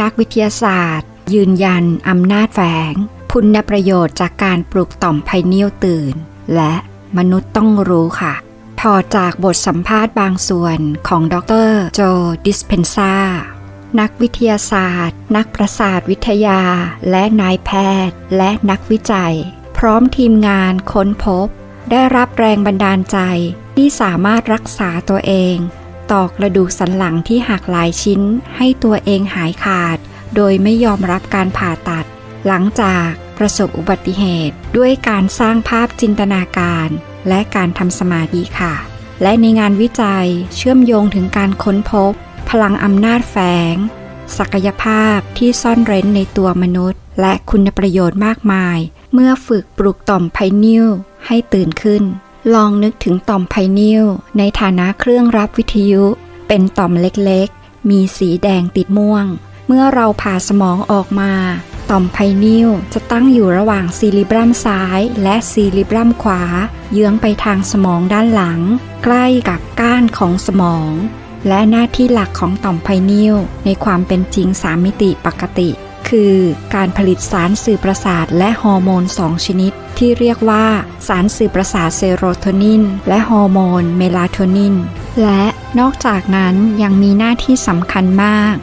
นักวิทยาศาสตร์ ยืนยันอำนาจแฝงคุณประโยชน์จากการปลูกต่อมไพเนียลตื่น และมนุษย์ต้องรู้ค่ะ ถอดจากบทสัมภาษณ์บางส่วนของดรโจดิสเพนซานักวิทยาศาสตร์ นักประสาทวิทยา และนายแพทย์ และนักวิจัย พร้อมทีมงานค้นพบ ได้รับแรงบันดาลใจที่สามารถรักษาตัวเอง ตอกกระดูกสันหลังที่หักหลายชิ้นให้ตัวเองหายขาด โดยไม่ยอมรับการผ่าตัด หลังจากประสบอุบัติเหตุด้วยการสร้างภาพจินตนาการ และการทำสมาธิค่ะ และในงานวิจัยเชื่อมโยงถึงการค้นพบ พลังอำนาจแฝง ศักยภาพที่ซ่อนเร้นในตัวมนุษย์ และคุณประโยชน์มากมาย เมื่อฝึกปลูกต่อมไพนิลให้ตื่นขึ้น ลองนึกถึงต่อมไพนิลในฐานะเครื่องรับวิทยุ เป็นต่อมเล็กๆ มีสีแดงติดม่วง เมื่อเราผ่าสมองออกมา ต่อมไพนิลจะตั้งอยู่ระหว่างซีริบรัมซ้าย และซีริบรัมขวา เยื้องไปทางสมองด้านหลัง ใกล้กับก้านของสมอง และหน้าที่หลักของต่อมไพนิลในความเป็นจริง3มิติปกติ คือการผลิตสารสื่อประสาทและฮอร์โมน 2 ชนิด ที่เรียกว่าสารสื่อประสาทเซโรโทนิน และฮอร์โมนเมลาโทนิน และนอกจากนั้นยังมีหน้าที่สำคัญมาก